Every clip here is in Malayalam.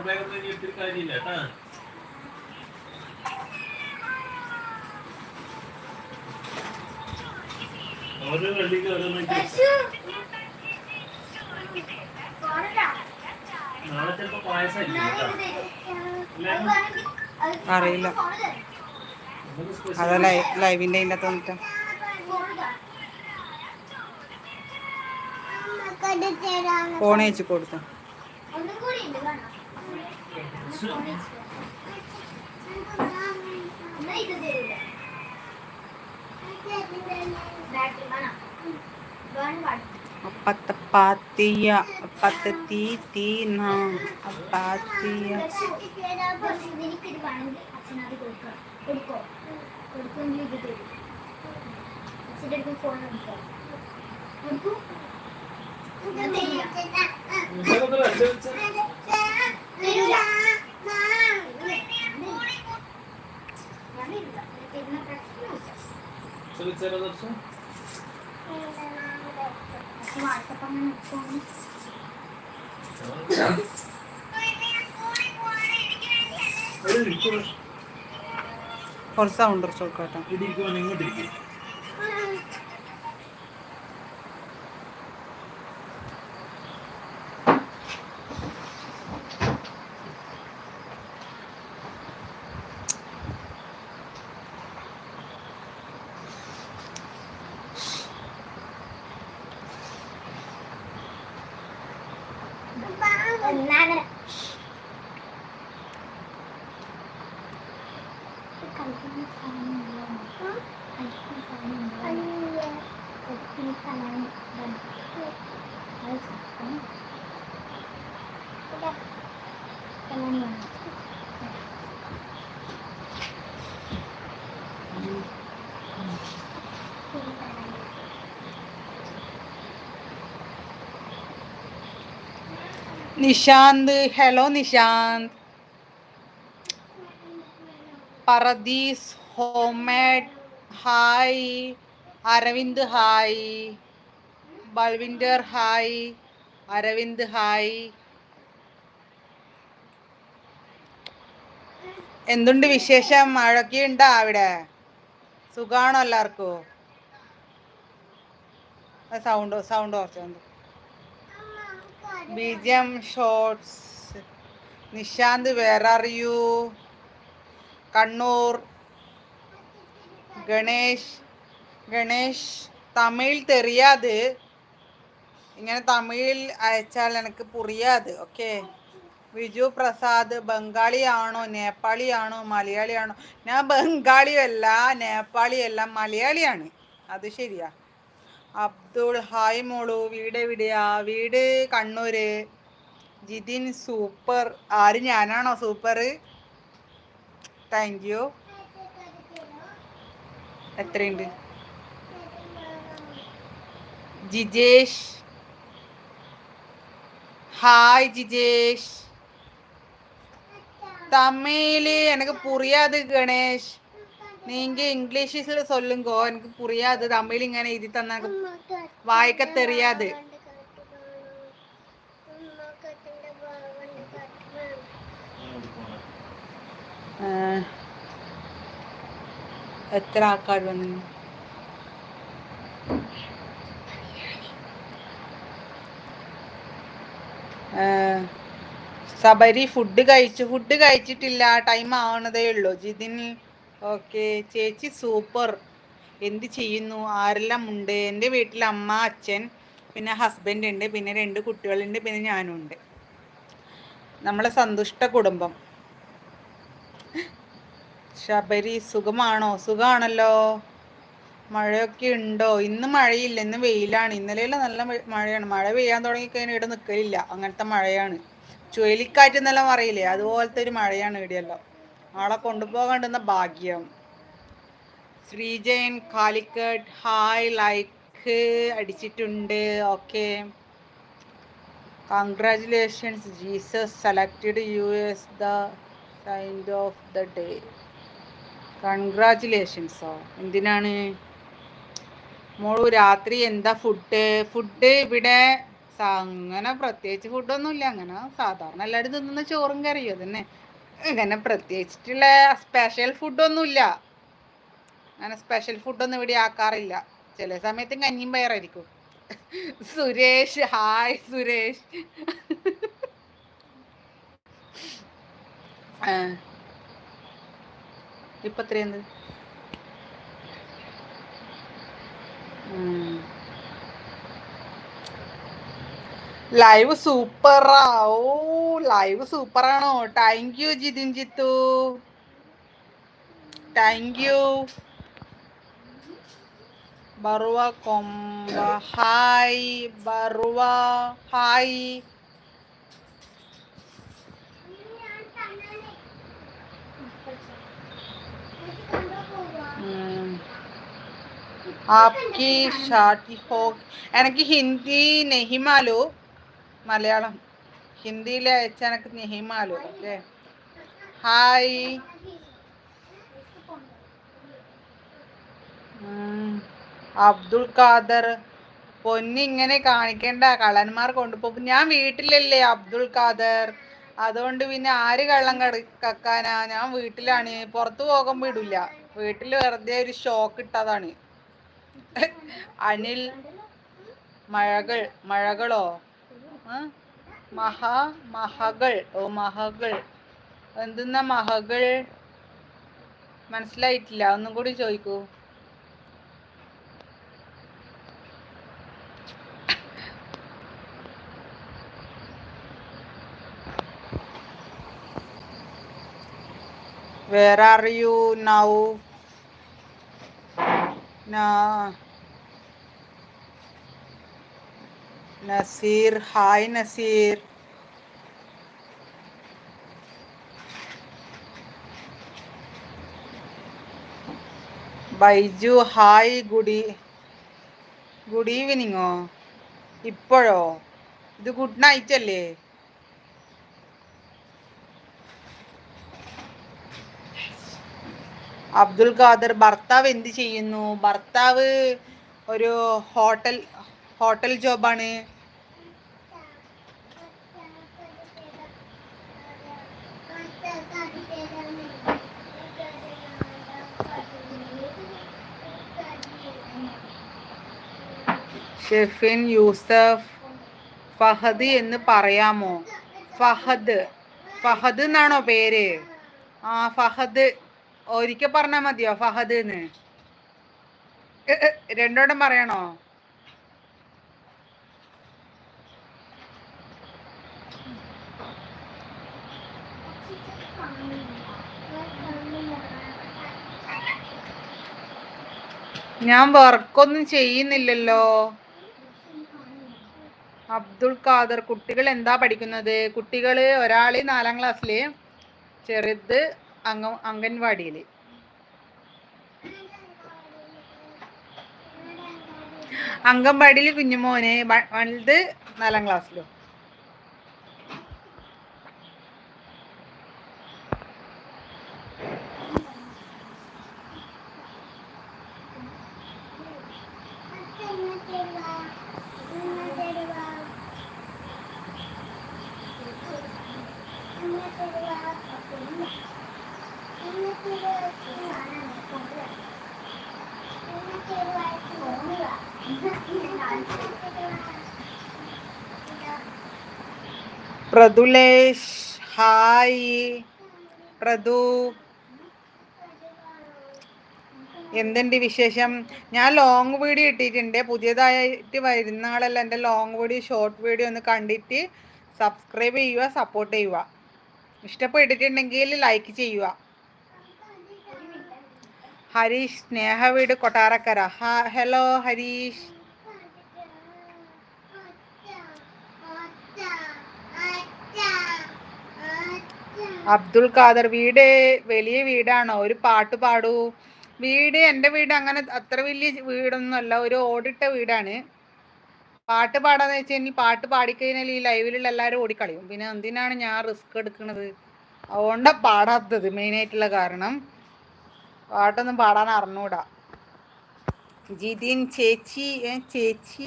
പവർ ബാങ്ക് ഒന്നും ഇനി ഇട്ടിട്ട് കാര്യമില്ല കേട്ടാ? ഓരോ വണ്ടിക്ക് ഓരോന്നൊക്കെ. നാളെ ചിലപ്പോ പായസമായിരിക്കും അറിയില്ല. ലൈവിന്റെ അതാ ലൈ ലൈവിന്റെ അതിന്റെ അകത്ത് വന്നിട്ട്. ഫോൺ അയച്ചു കൊടുത്തു? അപ്പത്തെ പാത്തിയ അപ്പത്തെ തീ തീ അപ്പാത്തിയ നിങ്ങൾക്ക് ശ്രമിച്ചാലോ ദർശനം കുറച്ച് സൗണ്ട് കുറച്ച് ഇടിക്കുവാൻ ഇങ്ങോട്ടിരിക്കും Nishant hello Nishant paradise homemade hi Aravind hi Balwinder hi Aravind hi എന്തുണ്ട് വിശേഷം? മഴയൊക്കെ ഉണ്ടോ അവിടെ? സുഖാണോ എല്ലാവർക്കും? സൗണ്ട് സൗണ്ട് കുറച്ചുണ്ട് ബിജം shorts Nishant where are you Kannur. Ganesh Ganesh Tamil തെറിയാത് ഇങ്ങനെ തമിഴിൽ അയച്ചാൽ എനിക്ക് പുറിയാത് ഓക്കെ. വിജു പ്രസാദ് ബംഗാളിയാണോ നേപ്പാളിയാണോ മലയാളിയാണോ? ഞാൻ ബംഗാളിയല്ല നേപ്പാളിയല്ല മലയാളിയാണ്. അത് ശരിയാ. അബ്ദുൾ ഹായ് മോളു. വീട് എവിടെയാ? വീട് കണ്ണൂര്. ജിതിൻ സൂപ്പർ. ആര് ഞാനാണോ സൂപ്പർ താങ്ക് യു എത്രയുണ്ട് ജിജേഷ് ഹായ் ജിജേഷ് തമിഴ് എനക്ക് പുറിയാത് ഗണേഷ് நீங்க இங்கிலீஷில் சொல்லுங்கோ எனக்கு புரியாது தமிழ் இங்கே எழுதி தந்தாங்க வாய்க்க தெரியாது എത്ര ആൾക്കാർ വന്നു? സബരി ഫുഡ് കഴിച്ചു. ഫുഡ് കഴിച്ചിട്ടില്ല. ടൈം ആവണതേ ഉള്ളൂ. ജിതിൻ ഓക്കെ ചേച്ചി സൂപ്പർ എന്ത് ചെയ്യുന്നു? ആരെല്ലാം ഉണ്ട്? എന്റെ വീട്ടിൽ അമ്മ അച്ഛൻ പിന്നെ ഹസ്ബൻഡ് ഉണ്ട്. പിന്നെ രണ്ട് കുട്ടികളുണ്ട്. പിന്നെ ഞാനും ഉണ്ട്. നമ്മളെ സന്തുഷ്ട കുടുംബം. ശബരി സുഖമാണോ? സുഖമാണല്ലോ മഴയൊക്കെ ഉണ്ടോ? ഇന്ന് മഴയില്ല. ഇന്ന് വെയിലാണ്. ഇന്നലെയുള്ള നല്ല മഴയാണ്. മഴ പെയ്യാൻ തുടങ്ങിക്കഴിഞ്ഞാൽ ഇവിടെ നിൽക്കലില്ല അങ്ങനത്തെ മഴയാണ്. ചുഴലിക്കാറ്റ് എന്നെല്ലാം പറയില്ലേ? അതുപോലത്തെ ഒരു മഴയാണ് ഇവിടെയെല്ലാം. ആളെ കൊണ്ടുപോകേണ്ടുന്ന ഭാഗ്യം. ശ്രീജയൻ കാലിക്കട്ട് ഹായ് ലൈക്ക് അടിച്ചിട്ടുണ്ട്. Okay. Congratulations Jesus selected U S the signed of the day. കൺഗ്രാറ്റുലേഷൻസോ എന്തിനാണ്? മോളു രാത്രി എന്താ ഫുഡ് ഫുഡ് ഇവിടെ അങ്ങനെ പ്രത്യേകിച്ച് ഫുഡൊന്നുമില്ല അങ്ങനെ സാധാരണ എല്ലാവരും തിന്നുന്ന ചോറും കറിയോ തന്നെ അങ്ങനെ പ്രത്യേകിച്ചിട്ടുള്ള സ്പെഷ്യൽ ഫുഡൊന്നുമില്ല അങ്ങനെ സ്പെഷ്യൽ ഫുഡൊന്നും ഇവിടെ ആക്കാറില്ല. ചില സമയത്ത് കഞ്ഞിയും പയറായിരിക്കും. സുരേഷ് ഹായ് സുരേഷ്. ആ. ഇപ്പൊ എത്രയാണ് ലൈവ് സൂപ്പറാ ഓ live സൂപ്പറാണോ thank you Jithin Jithu. Thank you Barua കൊമ്പ. Hi Barua. Hi ആപ്കി ഷാട്ടി ഹോ എനിക്ക് ഹിന്ദി നെഹിമാലു മലയാളം ഹിന്ദിയിലെ അയച്ച എനിക്ക് നെഹിമാലു ഓക്കെ ഹായ് അബ്ദുൾ ഖാദർ പൊന്നി ഇങ്ങനെ കാണിക്കേണ്ട കള്ളന്മാർ കൊണ്ടുപോകും ഞാൻ വീട്ടിലല്ലേ അബ്ദുൾ ഖാദർ അതുകൊണ്ട് പിന്നെ ആര് കള്ളം കടി കക്കാനാ ഞാൻ വീട്ടിലാണ് പുറത്തു പോകുമ്പോൾ ഇടില്ല വീട്ടിൽ വെറുതെ ഒരു ഷോക്ക് ഇട്ടതാണ് അനിൽ മഴകൾ മഴകളോ? മഹാ മഹ മഹകൾ. ഓ മഹകൾ. എന്തെന്നാ മഹകൾ? മനസ്സിലായിട്ടില്ല. ഒന്നും കൂടി ചോദിക്കൂ. Where are you now? Nasir, hi Nasir. Baiju hi good good ഈവനിങ്ങോ ഇപ്പോഴോ? ഇത് ഗുഡ് നൈറ്റ് അല്ലേ? അബ്ദുൽ ഖാദർ ഭർത്താവ് എന്ത് ചെയ്യുന്നു? ഭർത്താവ് ഒരു ഹോട്ടൽ ഹോട്ടൽ ജോബാണ്. ഷെഫിൻ യൂസഫ് ഫഹദ് എന്ന് പറയാമോ? ഫഹദ്. ഫഹദ് എന്നാണോ പേര്? ആ ഫഹദ്. ഒരിക്കൽ പറഞ്ഞാ മതിയോ ഫഹദ് എന്ന് രണ്ടോടം പറയണോ? ഞാൻ വർക്കൊന്നും ചെയ്യുന്നില്ലല്ലോ. അബ്ദുൾ ഖാദർ കുട്ടികൾ എന്താ പഠിക്കുന്നത്? കുട്ടികൾ ഒരാൾ നാലാം ക്ലാസ്സിൽ ചെറുത് അംഗ അംഗൻവാടിയിൽ അംഗൻവാടിയിൽ കുഞ്ഞുമോന് വലുത് നാലാം ക്ലാസ്സിലും. പ്രതുലേഷ് ഹായ്. പ്രതു എന്തുണ്ട് വിശേഷം? ഞാൻ ലോങ് വീഡിയോ ഇട്ടിട്ടുണ്ട്. പുതിയതായിട്ട് വരുന്ന ആളെല്ലാം. എന്റെ ലോങ് വീഡിയോ ഷോർട്ട് വീഡിയോ ഒന്ന് കണ്ടിട്ട് സബ്സ്ക്രൈബ് ചെയ്യുക സപ്പോർട്ട് ചെയ്യുക. ഇഷ്ടപ്പെട്ടിട്ടുണ്ടെങ്കിൽ ലൈക്ക് ചെയ്യുക. ഹരീഷ് സ്നേഹ വീട് കൊട്ടാരക്കര. ഹലോ ഹരീഷ്. അബ്ദുൾ ഖാദർ വീട് വലിയ വീടാണോ? ഒരു പാട്ട് പാടൂ. വീട് എന്റെ വീട് അങ്ങനെ അത്ര വലിയ വീടൊന്നുമല്ല ഒരു ഓടിട്ട വീടാണ്. പാട്ട് പാടാന്ന് വെച്ച് കഴിഞ്ഞാൽ പാട്ട് പാടിക്കഴിഞ്ഞാൽ ഈ ലൈവിലുള്ള എല്ലാവരും ഓടിക്കളയും. പിന്നെ എന്തിനാണ് ഞാൻ റിസ്ക് എടുക്കുന്നത് അതുകൊണ്ടാണ് പാടാത്തത് മെയിനായിട്ടുള്ള കാരണം. പാട്ടൊന്നും പാടാൻ അറിഞ്ഞൂടാ. ജിതിൻ ചേച്ചി ചേച്ചി.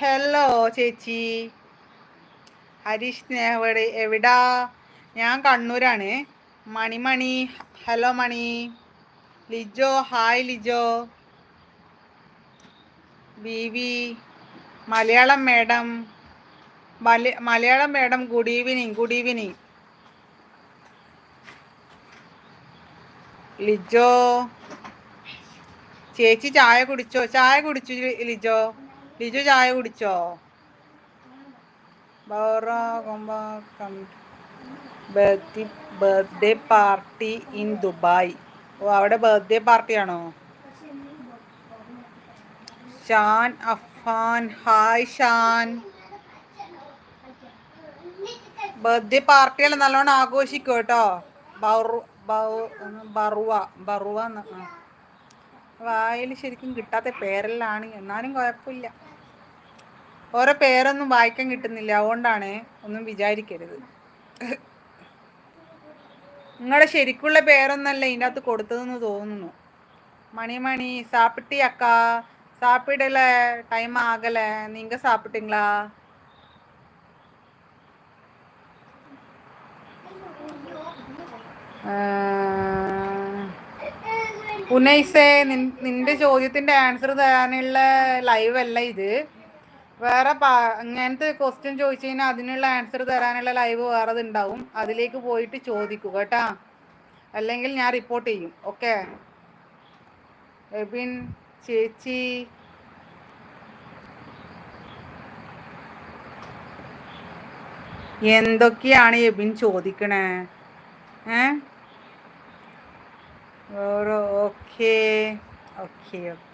ഹലോ ചേച്ചി. ഹരീഷ് എവിടെ എവിടാ? ഞാൻ കണ്ണൂരാണ്. Mani Mani hello Mani. Lijo hi Lijo. B V Malayalam madam. മല Malayalam madam good evening good evening Lijo. ചേച്ചി ചായ കുടിച്ചോ? ചായ കുടിച്ചു ലിജോ. ലിജോ ചായ കുടിച്ചോ? Birthday party in Dubai. ഓ അവിടെ ബർത്ത്ഡേ പാർട്ടിയാണോ? ഷാൻ അഫാൻ ഹായ് ഷാൻ. ബർത്ത്ഡേ പാർട്ടികൾ നല്ലോണം ആഘോഷിക്കും കേട്ടോ. ബറുവ ബറുവ വായിൽ ശരിക്കും കിട്ടാത്ത പേരെല്ലാണ് എന്നാലും കുഴപ്പമില്ല. ഓരോ പേരൊന്നും വായിക്കാൻ കിട്ടുന്നില്ല. അതുകൊണ്ടാണ് ഒന്നും വിചാരിക്കരുത്. നിങ്ങളുടെ ശരിക്കുള്ള പേരൊന്നല്ല ഇതിന്റെ അകത്ത് കൊടുത്തതെന്ന് തോന്നുന്നു. മണിമണി മണി സാപ്പിട്ടി അക്ക സാപ്പിടല ടൈം ആകല നിങ്ങൾ സാപ്പിട്ടിങ്ങളാ? ഉനൈസേ നിന്റെ ചോദ്യത്തിന്റെ ആൻസർ തരാനുള്ള ലൈവ് അല്ല ഇത്. വേറെ അങ്ങനത്തെ ക്വസ്റ്റ്യൻ ചോദിച്ചു കഴിഞ്ഞാൽ അതിനുള്ള ആൻസർ തരാനുള്ള ലൈവ് വേറെ ഉണ്ടാവും അതിലേക്ക് പോയിട്ട് ചോദിക്കുക കേട്ടാ. അല്ലെങ്കിൽ ഞാൻ റിപ്പോർട്ട് ചെയ്യും. ഓക്കെ എബിൻ ചേച്ചി. എന്തൊക്കെയാണ് എബിൻ ചോദിക്കണേ? ഏ? ഓരോ ഓക്കെ. Okay okay.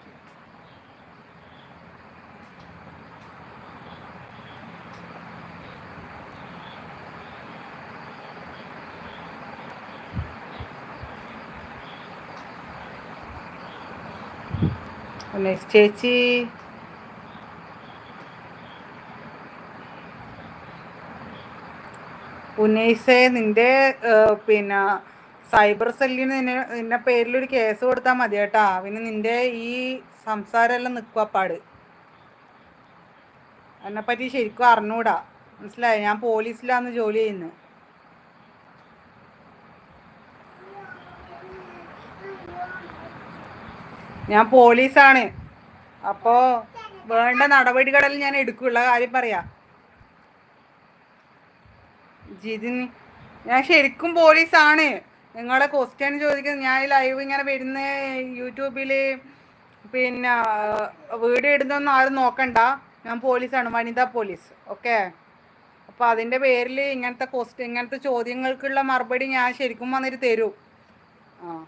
ചേച്ചി. ഉന്നയിസേ നിന്റെ പിന്നെ സൈബർ സെല്ലിന് നിന്നെ നിന്നെ പേരിലൊരു കേസ് കൊടുത്താൽ മതി കേട്ടാ. പിന്നെ നിന്റെ ഈ സംസാരമെല്ലാം നിൽക്കുക പാട്. എന്നെപ്പറ്റി ശരിക്കും അറിഞ്ഞൂടാ. മനസ്സിലായി? ഞാൻ പോലീസിലാന്ന് ജോലി ചെയ്യുന്നത് ഞാൻ പോലീസാണ്. അപ്പോ വേണ്ട നടപടികളെല്ലാം ഞാൻ എടുക്കുള്ള കാര്യം പറയാ. ജിതിൻ ഞാൻ ശരിക്കും പോലീസാണ്. നിങ്ങളെ ക്വസ്റ്റ്യൻ ചോദിക്കുന്നത് ഞാൻ ലൈവ് ഇങ്ങനെ വരുന്ന യൂട്യൂബിൽ പിന്നെ വീട് ഇടുന്നൊന്നും ആരും നോക്കണ്ട. ഞാൻ പോലീസാണ് വനിതാ പോലീസ്. ഓക്കെ അപ്പോൾ അതിന്റെ പേരിൽ ഇങ്ങനത്തെ ക്വസ്റ്റ്യൻ ഇങ്ങനത്തെ ചോദ്യങ്ങൾക്കുള്ള മറുപടി ഞാൻ ശരിക്കും വന്നിട്ട് തരൂ. ആ.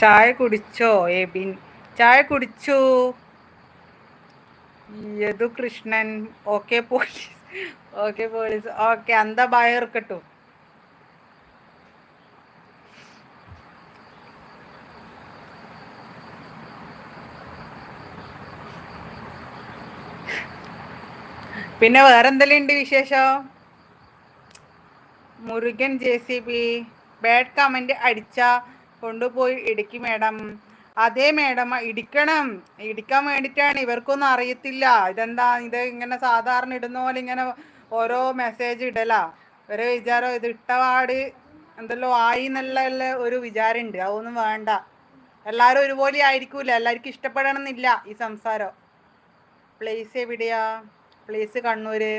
ചായ കുടിച്ചോ എബിൻ? ചായ കുടിച്ചു. Yadu Krishnan? Okay police. Okay police. Okay അന്ത ബായ ഇറക്കട്ടു പിന്നെ വേറെന്തെല്ലാം ഉണ്ട് വിശേഷം? Murugan J C B. Bad comment അടിച്ച കൊണ്ടുപോയി ഇടുക്കി മേഡം. അതേ മേഡം ഇടിക്കണം. ഇടിക്കാൻ വേണ്ടിയിട്ടാണ്. ഇവർക്കൊന്നും അറിയത്തില്ല. ഇതെന്താ? ഇത് ഇങ്ങനെ സാധാരണ ഇടുന്ന പോലെ ഇങ്ങനെ ഓരോ മെസ്സേജ് ഇടല. ഒരു വിചാരം ഇത് ഇട്ടപാട് എന്തല്ലോ ആയി എന്നുള്ള ഒരു വിചാരമുണ്ട്. അതൊന്നും വേണ്ട. എല്ലാവരും ഒരുപോലെ ആയിരിക്കൂല. എല്ലാവർക്കും ഇഷ്ടപ്പെടണം എന്നില്ല ഈ സംസാരം. പ്ലേസ് എവിടെയാ? പ്ലേസ് കണ്ണൂര്.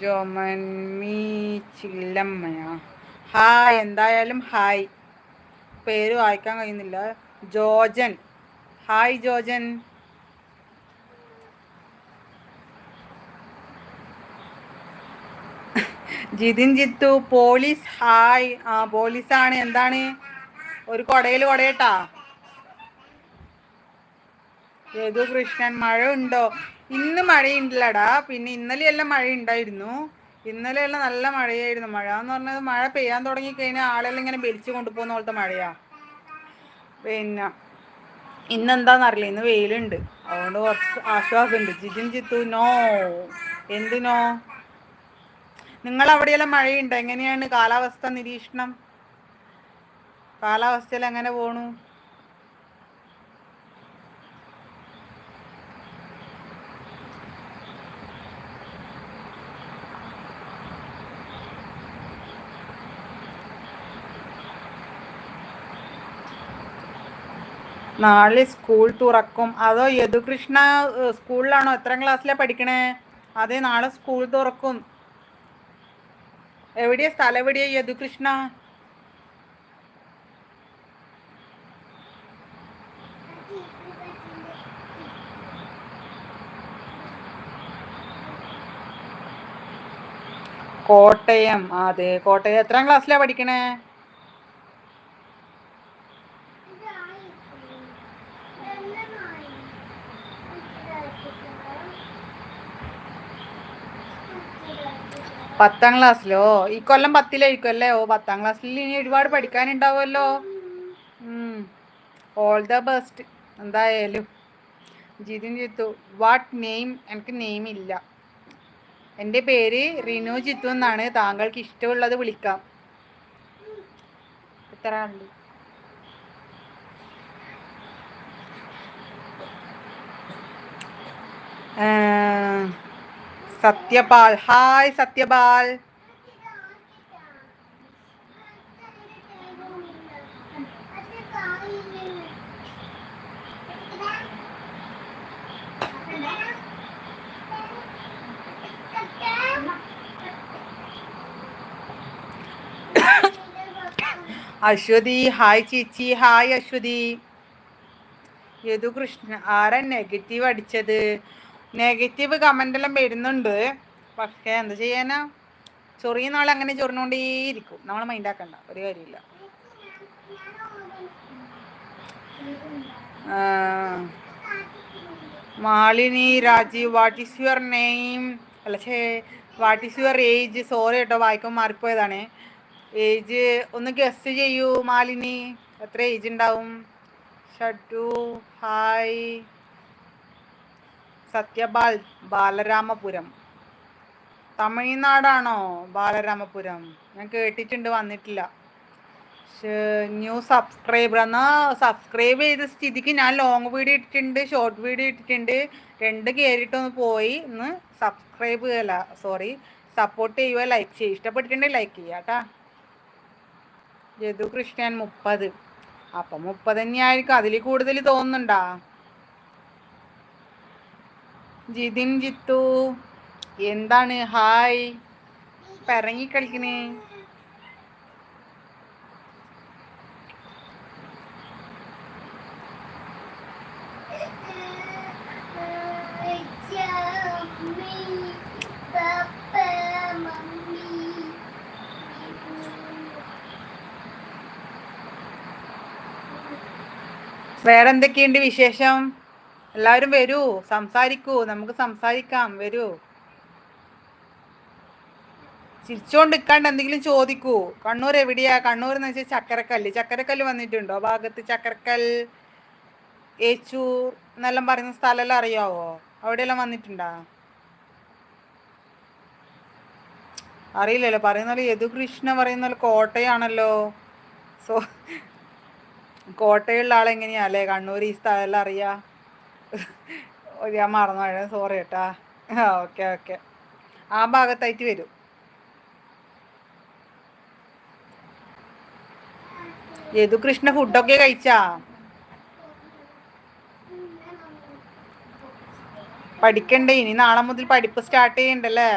ജോമൻ മീ ചില്ലമ്മയാ. ഹായ് എന്തായാലും ഹായ്. പേര് വായിക്കാൻ കഴിയുന്നില്ല. Jojan. Hi Jojan. Jithin Jithu police. Hi. ആ പോലീസാണ്. എന്താണ്? ഒരു കൊടയിൽ കൊടയട്ടാ? യദു കൃഷ്ണൻ മഴ ഉണ്ടോ ഇന്ന് മഴയുണ്ടല്ലടാ. പിന്നെ ഇന്നലെയെല്ലാം മഴ ഉണ്ടായിരുന്നു ഇന്നലെയെല്ലാം നല്ല മഴയായിരുന്നു. മഴ എന്ന് പറഞ്ഞത് മഴ പെയ്യാൻ തുടങ്ങി കഴിഞ്ഞാൽ ആളെല്ലാം ഇങ്ങനെ വലിച്ചു കൊണ്ടുപോകുന്ന പോലത്തെ മഴയാ. പിന്നെ ഇന്നെന്താന്നറിയില്ല. ഇന്ന് വെയിലുണ്ട്. അതുകൊണ്ട് കുറച്ച് ആശ്വാസമുണ്ട്. ജിജിൻ ജിത്തു നോ. എന്തിനോ നിങ്ങൾ അവിടെയെല്ലാം മഴയുണ്ട്? എങ്ങനെയാണ് കാലാവസ്ഥ നിരീക്ഷണം? കാലാവസ്ഥയിൽ എങ്ങനെ പോണു? നാളെ സ്കൂൾ തുറക്കും. അതോ യദുകൃഷ്ണ സ്കൂളിലാണോ? എത്രാം ക്ലാസ്സിലാണ് പഠിക്കണേ? അതെ നാളെ സ്കൂൾ തുറക്കും. എവിടെയാ സ്ഥലം എവിടെയാ യദുകൃഷ്ണ? കോട്ടയം. അതെ കോട്ടയം. എത്രാം ക്ലാസ്സിലാണ് പഠിക്കണേ? പത്താം ക്ലാസ്സിലോ? ഈ കൊല്ലം പത്തിലായിരിക്കും അല്ലേ? ഓ പത്താം ക്ലാസ്സിൽ ഇനി ഒരുപാട് പഠിക്കാനുണ്ടാവുമല്ലോ. ഓൾ ദ ബെസ്റ്റ് എന്തായാലും. ജിതിൻ ജിത്തു വാട്ട് നെയിം എനിക്ക് നെയിം ഇല്ല. എന്റെ പേര് റിനു ജിത്തു എന്നാണ്. താങ്കൾക്ക് ഇഷ്ടമുള്ളത് വിളിക്കാം. എത്ര ഉണ്ട് ഏഹ്, സത്യപാൽ. ഹായ് സത്യപാൽ. അശ്വതി ഹായ് ചേച്ചി ഹായ് അശ്വതി. യദു കൃഷ്ണ ആരാ നെഗറ്റീവ് അടിച്ചത്? നെഗറ്റീവ് കമന്റ് എല്ലാം വരുന്നുണ്ട്. പക്ഷേ എന്താ ചെയ്യാനാ? ചൊറിയ നാൾ അങ്ങനെ ചൊറിഞ്ഞുകൊണ്ടേയിരിക്കും. നമ്മൾ മൈൻഡ് ആക്കണ്ട. ഒരു കാര്യമില്ല. Malini Rajeev what is your name അല്ല ഛേ what is your age sorry കേട്ടോ വായിക്കാൻ മാറിപ്പോയതാണ്. ഏജ് ഒന്ന് ഗസ് ചെയ്യൂ മാലിനി എത്ര ഏജ് ഉണ്ടാവും ഷട്ടു ഹായ് സത്യപാൽ ബാലരാമപുരം. തമിഴ്നാടാണോ ബാലരാമപുരം? ഞാൻ കേട്ടിട്ടുണ്ട് വന്നിട്ടില്ല. New subscriber. എന്നാൽ സബ്സ്ക്രൈബ് ചെയ്ത സ്ഥിതിക്ക് ഞാൻ ലോങ് വീഡിയോ ഇട്ടിട്ടുണ്ട് ഷോർട്ട് വീഡിയോ ഇട്ടിട്ടുണ്ട്. രണ്ട് കയറിയിട്ടൊന്ന് പോയി ഇന്ന് സബ്സ്ക്രൈബ് ചെയ്യല. സോറി സപ്പോർട്ട് ചെയ്യുക ലൈക്ക് ചെയ്യുക. ഇഷ്ടപ്പെട്ടിട്ടുണ്ടെങ്കിൽ ലൈക്ക് ചെയ്യുക കേട്ടാ യദു കൃഷ്ണൻ മുപ്പത്. അപ്പം മുപ്പത് തന്നെയായിരിക്കും. അതിൽ കൂടുതൽ തോന്നുന്നുണ്ടാ? ജിതിൻ ജിത്തു എന്താണ്? ഹായ് പിറങ്ങി കളിക്കണേ. വേറെന്തൊക്കെയുണ്ട് വിശേഷം? എല്ലാവരും വരൂ സംസാരിക്കൂ നമുക്ക് സംസാരിക്കാം വരൂ. ചിരിച്ചോണ്ട് നിൽക്കാണ്ട് എന്തെങ്കിലും ചോദിക്കൂ. കണ്ണൂർ എവിടെയാ? കണ്ണൂർ എന്ന് വെച്ചാൽ ചക്കരക്കല്ല്. ചക്കരക്കല്ല് വന്നിട്ടുണ്ടോ? ഭാഗത്ത് ചക്കരക്കൽ ഏച്ചൂർ എന്നെല്ലാം പറയുന്ന സ്ഥലമെല്ലാം അറിയാവോ? അവിടെയെല്ലാം വന്നിട്ടുണ്ടാ? അറിയില്ലല്ലോ. പറയുന്ന പോലെ യദുകൃഷ്ണ പറയുന്ന പോലെ കോട്ടയാണല്ലോ. സോ കോട്ടയുള്ള ആളെങ്ങനെയാ അല്ലേ? കണ്ണൂർ ഈ സ്ഥലമെല്ലാം അറിയാ. ഞാൻ മറന്നു സോറി കേട്ടാ ഓക്കെ ഓക്കെ ആ ഭാഗത്തായിട്ട് വരും. യദുകൃഷ്ണ ഫുഡൊക്കെ കഴിച്ചാ? പഠിക്കണ്ടേ? ഇനി നാളെ മുതൽ പഠിപ്പ് സ്റ്റാർട്ട് ചെയ്യണ്ടല്ലേ?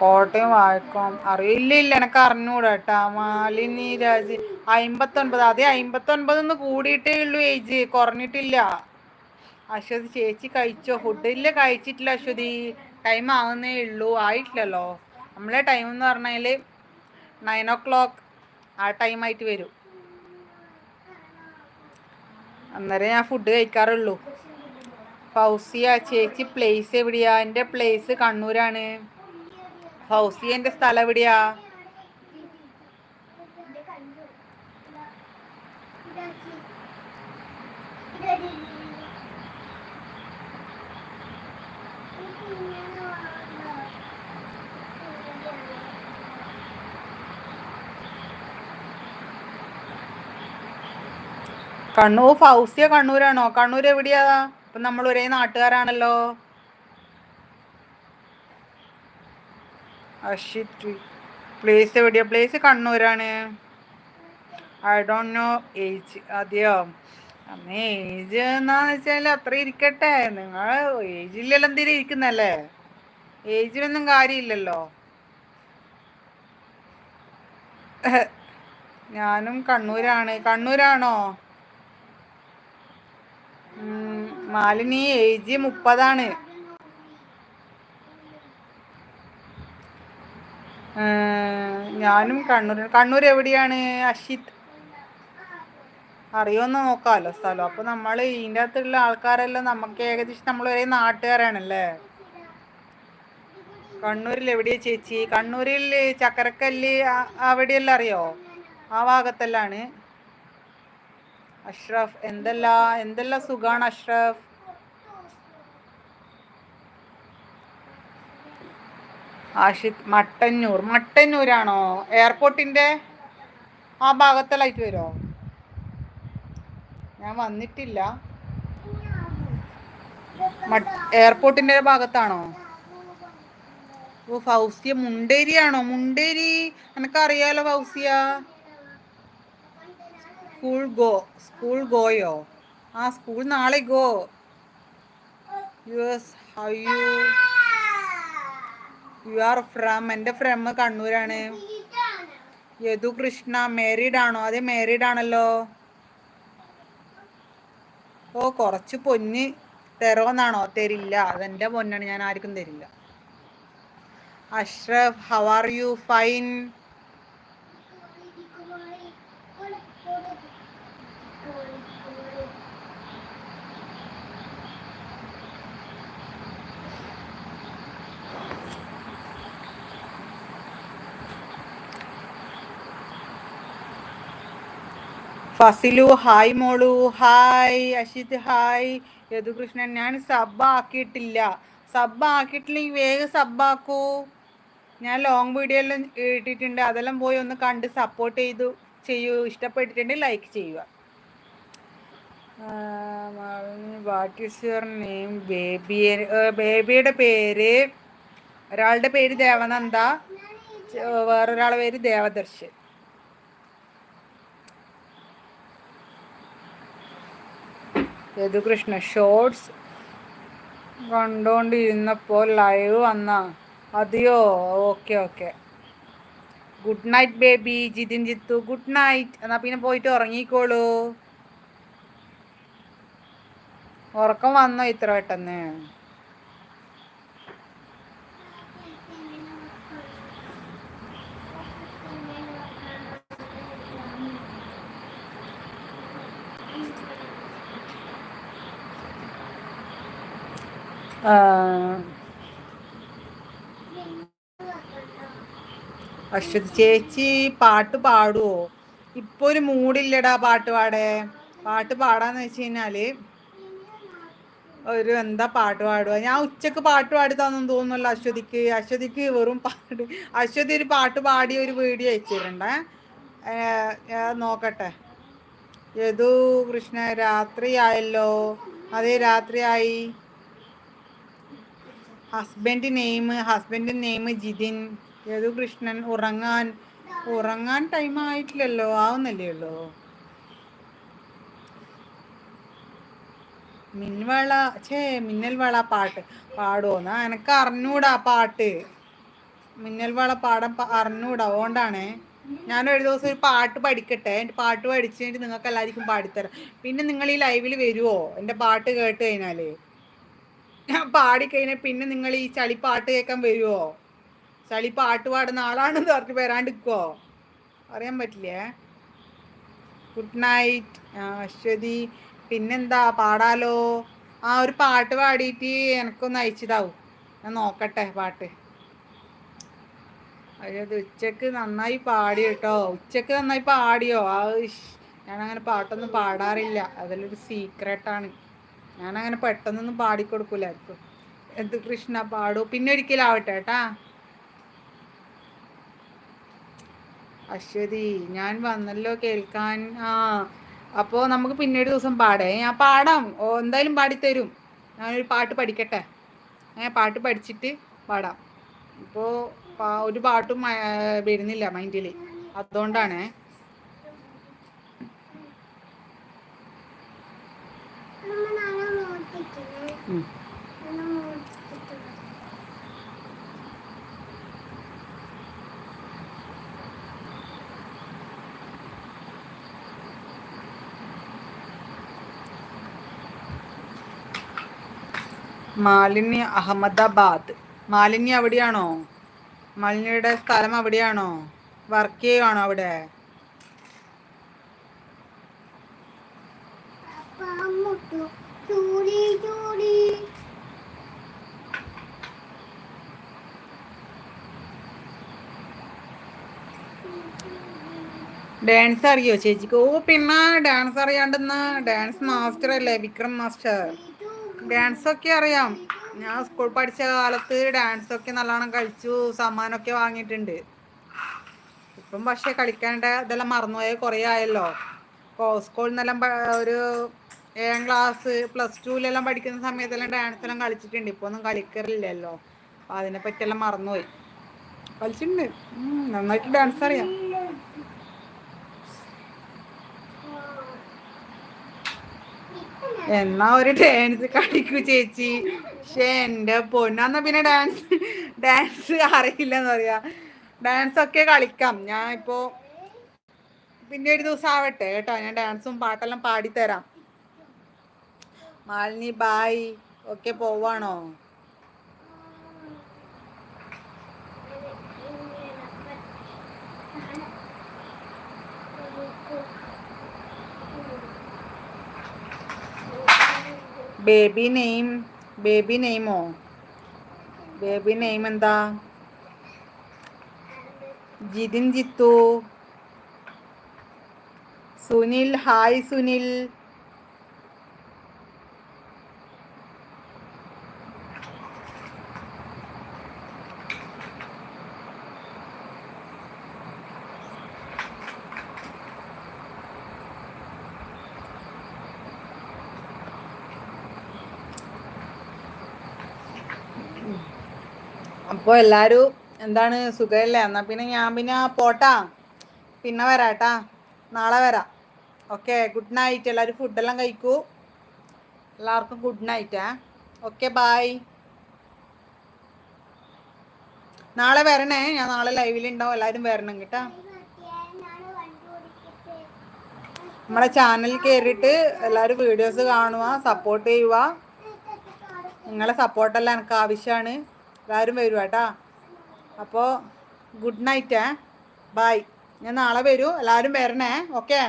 കോട്ടയം വാഴക്കം അറിയില്ല ഇല്ല എനക്ക് അറിഞ്ഞൂടാ കേട്ടാ മാലിനി രാജ് അമ്പത്തൊൻപത് അതെ അമ്പത്തൊൻപത് ഒന്ന് കൂടിയിട്ടേ ഉള്ളൂ ഏജ്. കുറഞ്ഞിട്ടില്ല. അശ്വതി ചേച്ചി കഴിച്ചോ? ഫുഡ് ഇല്ല കഴിച്ചിട്ടില്ല അശ്വതി. ടൈം ആവുന്നേ ഉള്ളൂ. ആയിട്ടില്ലല്ലോ. നമ്മളെ ടൈം എന്ന് പറഞ്ഞാൽ നയൻ ഓ ക്ലോക്ക് ആ ടൈമായിട്ട് വരും. അന്നേരം ഞാൻ ഫുഡ് കഴിക്കാറുള്ളൂ. ഫൗസിയ. ചേച്ചി പ്ലേസ് എവിടെയാ? എന്റെ പ്ലേസ് കണ്ണൂരാണ്. ഫൗസിയന്റെ സ്ഥലം എവിടെയാ? കണ്ണൂർ ഫൗസിയ കണ്ണൂരാണോ? കണ്ണൂർ എവിടെയാ? ഇപ്പൊ നമ്മൾ ഒരേ നാട്ടുകാരാണല്ലോ. അഷിറ്റ് പ്ലേസ് എവിടെയാ? പ്ലേസ് കണ്ണൂരാണ്. ഐ ഡോണ്ട് നോ ഏജ് അതെയോ? ഏജ് എന്നാന്ന് വെച്ചാൽ അത്ര ഇരിക്കട്ടെ. നിങ്ങൾ ഏജില്ലല്ലോ എന്തേലും ഇരിക്കുന്നല്ലേ ഏജിലൊന്നും കാര്യമില്ലല്ലോ. ഞാനും കണ്ണൂരാണ്. കണ്ണൂരാണോ? മാലിനി ഏജ് മുപ്പതാണ്. ഞാനും കണ്ണൂർ കണ്ണൂർ എവിടെയാണ് അഷിത് അറിയുമെന്ന് നോക്കാമല്ലോ സ്ഥലം. അപ്പൊ നമ്മൾ ഇതിന്റെ അകത്തുള്ള ആൾക്കാരെല്ലാം നമുക്ക് ഏകദേശം നമ്മൾ ഒരേ നാട്ടുകാരാണല്ലേ? കണ്ണൂരിൽ എവിടെയാണ് ചേച്ചി? കണ്ണൂരിൽ ചക്കരക്കല്ല് അവിടെയെല്ലാം അറിയോ? ആ ഭാഗത്തെല്ലാണ് അഷ്റഫ് എന്തെല്ലാം എന്തെല്ലാം സുഖാണ് അഷ്റഫ്? ആഷിത് മട്ടന്നൂർ. മട്ടന്നൂരാണോ? എയർപോർട്ടിന്റെ ആ ഭാഗത്തെല്ലായിട്ട് വരുമോ ഞാൻ വന്നിട്ടില്ല. എയർപോർട്ടിന്റെ ഭാഗത്താണോ? ഓ ഫൗസിയ മുണ്ടേരി ആണോ മുണ്ടേരി എനക്കറിയാലോ ഫൗസിയ? സ്കൂൾ ഗോ സ്കൂൾ ഗോയോ? ആ സ്കൂൾ നാളെ go. You S how you you are from എന്റെ ഫ്രം കണ്ണൂരാണ്. യദു കൃഷ്ണ മാരീഡ് ആണോ? അതെ മാരീഡ് ആണല്ലോ. ഓ കുറച്ച് പൊന്ന് തരോന്നാണോ തരില്ല. അതെന്റെ പൊന്നാണ്. ഞാൻ ആർക്കും തരില്ല. Ashraf how are you fine Fasilu hi മോളു ഹായ് അഷിത് ഹായ്. യദുകൃഷ്ണൻ ഞാൻ സബ് ആക്കിയിട്ടില്ല സബ് ആക്കിയിട്ടില്ലെങ്കിൽ വേഗം സബ്ബാക്കൂ. ഞാൻ ലോങ് വീഡിയോ എല്ലാം ഇട്ടിട്ടുണ്ട്. അതെല്ലാം പോയി ഒന്ന് കണ്ട് സപ്പോർട്ട് ചെയ്തു ചെയ്യൂ. ഇഷ്ടപ്പെട്ടിട്ടുണ്ടെങ്കിൽ ലൈക്ക് ചെയ്യുക. What is your name baby ബേബിയുടെ പേര്. ഒരാളുടെ പേര് ദേവനന്ദ. വേറൊരാളുടെ പേര് ദേവദർശൻ. യദുകൃഷ്ണ ഷോർട്സ് കണ്ടോണ്ടിരുന്നപ്പോൾ ലൈവ് വന്ന. അതെയോ? Okay okay good night baby Jithin Jithu good night എന്നാ പിന്നെ പോയിട്ട് ഉറങ്ങിക്കോളൂ. ഉറക്കം വന്നോ ഇത്ര പെട്ടെന്ന്? അശ്വതി ചേച്ചി പാട്ട് പാടുവോ? ഇപ്പൊ ഒരു മൂടില്ലടാ പാട്ട് പാടേ പാട്ട് പാടാന്ന് വെച്ച് കഴിഞ്ഞാൽ ഒരു എന്താ പാട്ട് പാടുക? ഞാൻ ഉച്ചയ്ക്ക് പാട്ട് പാടി തന്നു തോന്നുന്നല്ലോ അശ്വതിക്ക്. അശ്വതിക്ക് വെറും പാട്ട് അശ്വതി ഒരു പാട്ട് പാടി ഒരു വീഡിയോ അയച്ചിട്ടുണ്ടേ. നോക്കട്ടെ. യദു കൃഷ്ണ രാത്രിയായല്ലോ. അതേ രാത്രിയായി. Husband name husband name Jithin Yadu Krishnan ഉറങ്ങാൻ ഉറങ്ങാൻ ടൈം ആയിട്ടില്ലല്ലോ ആവുന്നല്ലേ ഉള്ളൂ. മിൻവള ഛേ മിന്നൽ വള പാട്ട് പാടുമോന്നാ എനക്ക് അറിഞ്ഞൂടാ പാട്ട്. മിന്നൽ വള പാടാൻ അറിഞ്ഞൂടാ അതുകൊണ്ടാണേ. ഞാൻ ഒരു ദിവസം ഒരു പാട്ട് പഠിക്കട്ടെ. എന്റെ പാട്ട് പഠിച്ചിട്ട് നിങ്ങൾക്ക് എല്ലാവർക്കും പാടിത്തരാം. പിന്നെ നിങ്ങൾ ഈ ലൈവിൽ വരുമോ എന്റെ പാട്ട് കേട്ട് കഴിഞ്ഞാൽ ഞാൻ പാടിക്കഴിഞ്ഞാൽ പിന്നെ നിങ്ങൾ ഈ ചളി പാട്ട് കേൾക്കാൻ വരുമോ ചളി പാട്ട് പാടുന്ന ആളാണെന്ന് പറഞ്ഞ് വരാണ്ടിരിക്കോ അറിയാൻ പറ്റില്ലേ? Good night Aswathy. പിന്നെന്താ? പാടാലോ? ആ ഒരു പാട്ട് പാടിയിട്ട് എനിക്കൊന്ന് അയച്ചിതാവും. ഞാൻ നോക്കട്ടെ പാട്ട്. അതായത് ഉച്ചയ്ക്ക് നന്നായി പാടി കേട്ടോ. ഉച്ചയ്ക്ക് നന്നായി പാടിയോ? ആ ഞാനങ്ങനെ പാട്ടൊന്നും പാടാറില്ല. അതിലൊരു സീക്രട്ടാണ് ഞാനങ്ങനെ പെട്ടെന്നൊന്നും പാടിക്കൊടുക്കൂലായിരിക്കും. എന്ത് കൃഷ്ണ പാടൂ? പിന്നെ ഒരിക്കലാവട്ടെ കേട്ടാ. അശ്വതി ഞാൻ വന്നല്ലോ കേൾക്കാൻ. ആ അപ്പോൾ നമുക്ക് പിന്നീട് ദിവസം പാടേ. ഞാൻ പാടാം. ഓ എന്തായാലും പാടിത്തരും. ഞാനൊരു പാട്ട് പഠിക്കട്ടെ. ഞാൻ പാട്ട് പഠിച്ചിട്ട് പാടാം. ഇപ്പോൾ ഒരു പാട്ടും വരുന്നില്ല മൈൻഡിൽ അതുകൊണ്ടാണേ. മാലിന്യ അഹമ്മദാബാദ്. മാലിന്യ അവിടെയാണോ? മാലിന്യയുടെ സ്ഥലം അവിടെയാണോ? വർക്ക് ചെയ്യുവാണോ അവിടെ? ഡാൻസ് അറിയോ ചേച്ചിക്ക് ഓ പിന്നെ ഡാൻസ് അറിയാണ്ടെന്ന ഡാൻസ് മാസ്റ്റർ അല്ലേ വിക്രം മാസ്റ്റർ ഡാൻസ് ഒക്കെ അറിയാം. ഞാൻ സ്കൂൾ പഠിച്ച കാലത്ത് ഡാൻസ് ഒക്കെ നല്ലോണം കളിച്ചു സമ്മാനമൊക്കെ വാങ്ങിയിട്ടുണ്ട്. ഇപ്പം പക്ഷെ കളിക്കേണ്ട ഇതെല്ലാം മറന്നുപോയ കുറേ ആയല്ലോ. സ്കൂളിൽ നിന്നെല്ലാം ഒരു ഏഴാം ക്ലാസ് പ്ലസ് ടുവിലെല്ലാം പഠിക്കുന്ന സമയത്തെല്ലാം ഡാൻസെല്ലാം കളിച്ചിട്ടുണ്ട്. ഇപ്പോൾ ഒന്നും കളിക്കാറില്ലല്ലോ അപ്പം അതിനെപ്പറ്റിയെല്ലാം മറന്നുപോയി. കളിച്ചിട്ടുണ്ട്. നന്നായിട്ട് ഡാൻസ് അറിയാം. എന്നാ ഒരു ഡാൻസ് കളിക്കൂ ചേച്ചി. പക്ഷെ എന്റെ പൊന്നാന്ന പിന്നെ ഡാൻസ് ഡാൻസ് അറിയില്ലെന്ന് പറയാ. ഡാൻസ് ഒക്കെ കളിക്കാം. ഞാൻ ഇപ്പോ പിന്നെ ഒരു ദിവസം ആവട്ടെ കേട്ടോ. ഞാൻ ഡാൻസും പാട്ടെല്ലാം പാടിത്തരാം. മാലിനി ബായ് ഒക്കെ പോവാണോ? ബേബി നെയിം ബേബി നെയിമോ ബേബി നെയിം എന്താ? ജിതിൻ ജിത്തു. സുനിൽ ഹായ് സുനിൽ. അപ്പോൾ എല്ലാവരും എന്താണ് സുഖമല്ലേ എന്നാൽ പിന്നെ ഞാൻ പിന്നെ പോട്ടാ. പിന്നെ വരാട്ടാ. നാളെ വരാം. ഓക്കെ ഗുഡ് നൈറ്റ് എല്ലാവരും ഫുഡെല്ലാം കഴിക്കൂ. എല്ലാവർക്കും ഗുഡ് നൈറ്റ് ഓക്കെ ബായ് നാളെ വരണേ. ഞാൻ നാളെ ലൈവിൽ ഉണ്ടാവും. എല്ലാവരും വരണം കേട്ടാ. നമ്മളെ ചാനൽ കയറിയിട്ട് എല്ലാവരും വീഡിയോസ് കാണുക സപ്പോർട്ട് ചെയ്യുക. നിങ്ങളെ സപ്പോർട്ടെല്ലാം എനിക്ക് ആവശ്യമാണ് എല്ലാവരും വരും കേട്ടാ. അപ്പോൾ ഗുഡ് നൈറ്റ് ബൈ ഞാൻ നാളെ വരൂ. എല്ലാവരും വരണേ. ഓക്കെ